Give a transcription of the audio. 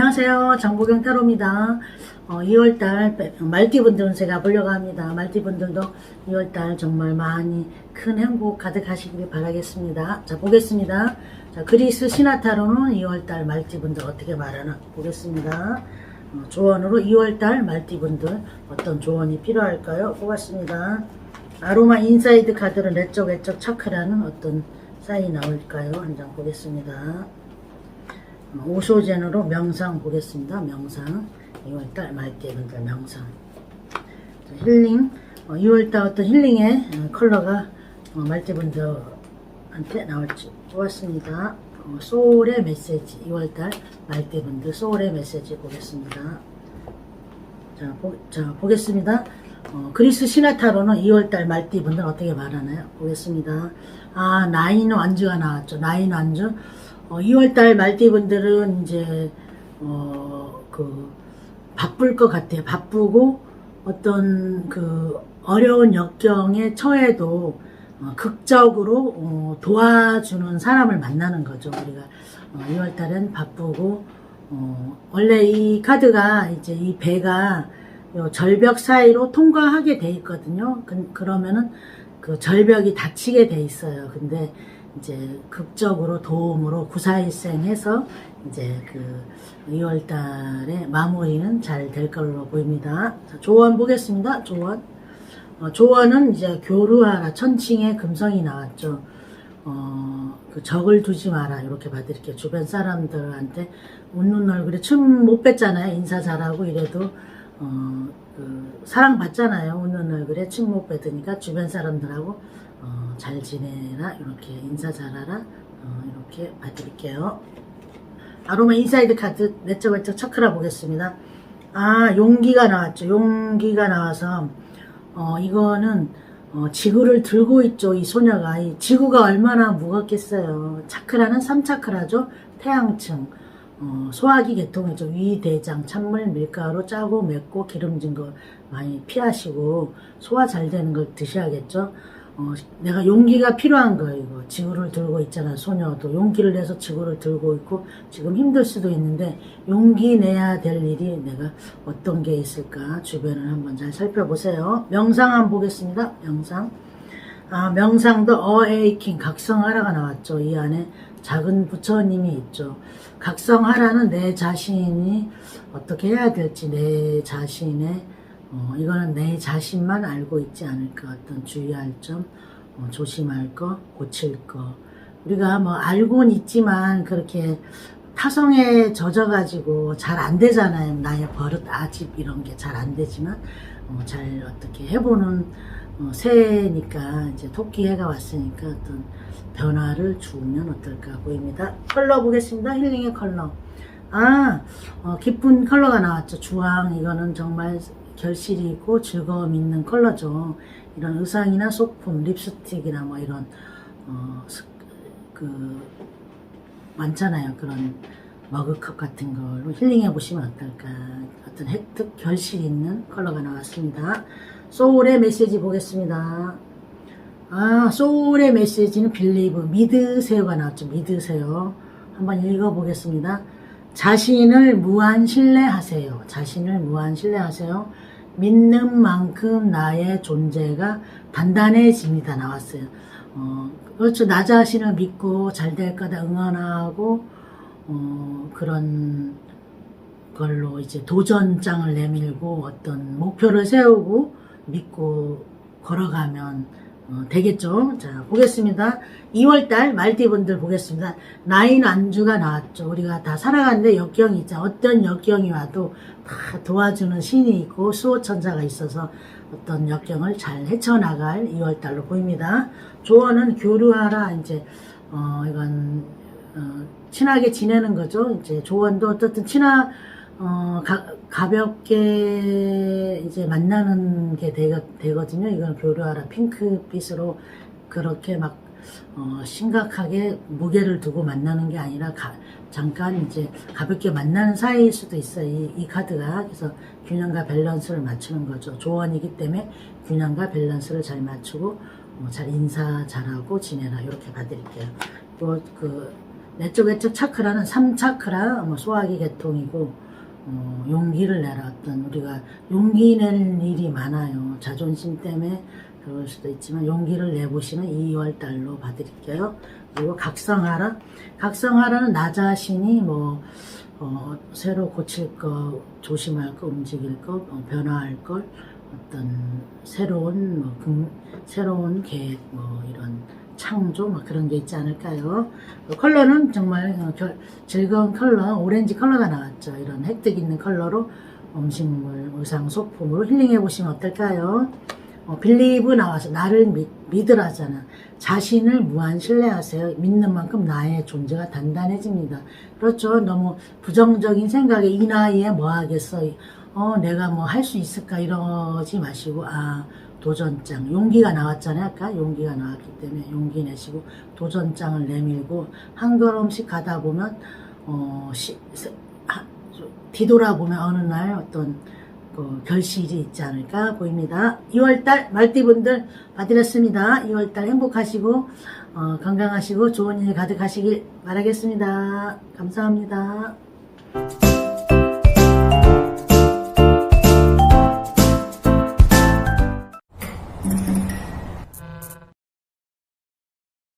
안녕하세요. 장보경 타로입니다. 어, 2월달 말띠분들은 제가 보려고 합니다. 말띠분들도 2월달 정말 많이 큰 행복 가득하시길 바라겠습니다. 자, 보겠습니다. 자, 그리스 신화 타로는 2월달 말띠분들 어떻게 말하나 보겠습니다. 어, 조언으로 2월달 말띠분들 어떤 조언이 필요할까요? 뽑았습니다. 아로마 인사이드 카드는 내적 외적 차크라는 어떤 사인이 나올까요? 한 장 보겠습니다. 오쇼젠으로 명상 보겠습니다. 명상. 2월달 말띠 분들 명상. 자, 힐링. 어, 2월달 어떤 힐링의 어, 컬러가 어, 말띠 분들한테 나올지 보았습니다. 어, 소울의 메시지. 2월달 말띠 분들 소울의 메시지 보겠습니다. 자, 보, 자 보겠습니다. 어, 그리스 신화타로는 2월달 말띠 분들 어떻게 말하나요? 보겠습니다. 아, 나인 완주가 나왔죠. 나인 완주. 어, 2월달 말띠분들은 이제, 어, 그, 바쁠 것 같아요. 바쁘고 어떤 그 어려운 역경에 처해도 어, 극적으로 어, 도와주는 사람을 만나는 거죠. 우리가 어, 2월달은 바쁘고 어, 원래 이 카드가 이제 이 배가 요 절벽 사이로 통과하게 돼 있거든요. 그, 그러면은 그 절벽이 닫히게 돼 있어요. 근데 이제 극적으로 도움으로 구사일생해서 이제 그 2월 달에 마무리는 잘 될 걸로 보입니다. 자, 조언 보겠습니다. 조언. 어, 조언은 이제 교류하라 천칭의 금성이 나왔죠. 어, 그 적을 두지 마라 이렇게 봐드릴게요. 주변 사람들한테 웃는 얼굴에 춤 못 뺐잖아요. 인사 잘하고 이래도 어, 그 사랑 받잖아요. 웃는 얼굴에 춤못 뱉으니까 주변 사람들하고 어, 잘 지내라 이렇게 인사 잘하라 어, 이렇게 봐드릴게요. 아로마 인사이드 카드 내적 외적 차크라 보겠습니다. 아 용기가 나왔죠. 용기가 나와서 어, 이거는 어, 지구를 들고 있죠. 이 소녀가 이 지구가 얼마나 무겁겠어요. 차크라는 3차크라죠. 태양층. 어, 소화기 계통이죠. 위, 대장, 찬물, 밀가루, 짜고 맵고 기름진 거 많이 피하시고 소화 잘 되는 걸 드셔야겠죠. 어, 내가 용기가 필요한 거예요. 이거. 지구를 들고 있잖아. 소녀도 용기를 내서 지구를 들고 있고 지금 힘들 수도 있는데 용기 내야 될 일이 내가 어떤 게 있을까 주변을 한번 잘 살펴보세요. 명상 한번 보겠습니다. 명상. 아, 명상도 어에이킹 각성하라가 나왔죠. 이 안에 작은 부처님이 있죠. 각성하라는 내 자신이 어떻게 해야 될지 내 자신의 어, 이거는 내 자신만 알고 있지 않을까 어떤 주의할 점, 어, 조심할 거, 고칠 거. 우리가 뭐 알고는 있지만 그렇게 타성에 젖어가지고 잘 안 되잖아요. 나의 버릇, 아집 이런 게 잘 안 되지만 어, 잘 어떻게 해보는 어, 새해니까 이제 토끼 해가 왔으니까 어떤 변화를 주면 어떨까 보입니다. 컬러 보겠습니다. 힐링의 컬러. 아, 어, 기쁜 컬러가 나왔죠. 주황. 이거는 정말 결실이 있고 즐거움 있는 컬러죠. 이런 의상이나 소품, 립스틱이나 뭐 이런, 어, 스- 그, 많잖아요. 그런 머그컵 같은 걸로 힐링해 보시면 어떨까. 어떤 획득, 결실 있는 컬러가 나왔습니다. 소울의 메시지 보겠습니다. 아, 소울의 메시지는 빌리브, 믿으세요가 나왔죠. 믿으세요. 한번 읽어보겠습니다. 자신을 무한 신뢰하세요. 자신을 무한 신뢰하세요. 믿는 만큼 나의 존재가 단단해집니다. 나왔어요. 어, 그렇죠. 나 자신을 믿고 잘 될 거다 응원하고, 어, 그런 걸로 이제 도전장을 내밀고 어떤 목표를 세우고 믿고 걸어가면 어, 되겠죠. 자, 보겠습니다. 2월달 말띠분들 보겠습니다. 나인 안주가 나왔죠. 우리가 다 살아가는데 역경이 있죠. 어떤 역경이 와도 다 도와주는 신이 있고 수호천사가 있어서 어떤 역경을 잘 헤쳐나갈 2월달로 보입니다. 조언은 교류하라. 이제, 어, 이건, 어, 친하게 지내는 거죠. 이제 조언도 어떻든 친하, 어, 가, 가볍게 이제 만나는 게 되거, 되거든요. 이건 교류하라 핑크빛으로 그렇게 막, 어, 심각하게 무게를 두고 만나는 게 아니라 가, 잠깐 이제 가볍게 만나는 사이일 수도 있어요. 이, 이 카드가. 그래서 균형과 밸런스를 맞추는 거죠. 조언이기 때문에 균형과 밸런스를 잘 맞추고, 어, 잘 인사 잘하고 지내라. 이렇게 봐드릴게요. 또 그, 내적 외적 차크라는 3차크라 뭐 소화기 계통이고 어, 용기를 내라 어떤 우리가 용기 낼 일이 많아요. 자존심 때문에 그럴 수도 있지만 용기를 내보시는 2월 달로 봐드릴게요. 그리고 각성하라. 각성하라는 나 자신이 뭐 어, 새로 고칠 거 조심할 거 움직일 거 어, 변화할 걸 어떤 새로운 뭐 금- 새로운 계획 뭐 이런 창조 뭐 그런 게 있지 않을까요? 그 컬러는 정말 어, 결- 즐거운 컬러 오렌지 컬러가 나왔죠. 이런 획득 있는 컬러로 음식물, 의상, 소품으로 힐링해 보시면 어떨까요? 어, 빌리브 나와서 나를 믿, 믿으라잖아. 자신을 무한 신뢰하세요. 믿는 만큼 나의 존재가 단단해집니다. 그렇죠. 너무 부정적인 생각에 이 나이에 뭐 하겠어. 어, 내가 뭐 할 수 있을까 이러지 마시고, 아, 도전장. 용기가 나왔잖아요. 아까 용기가 나왔기 때문에 용기 내시고 도전장을 내밀고 한 걸음씩 가다 보면, 어, 시, 세- 하- 저- 뒤돌아보면 어느 날 어떤 그 결실이 있지 않을까 보입니다. 2월달 말띠분들 받으렸습니다. 2월달 행복하시고 어, 건강하시고 좋은 일 가득하시길 바라겠습니다. 감사합니다.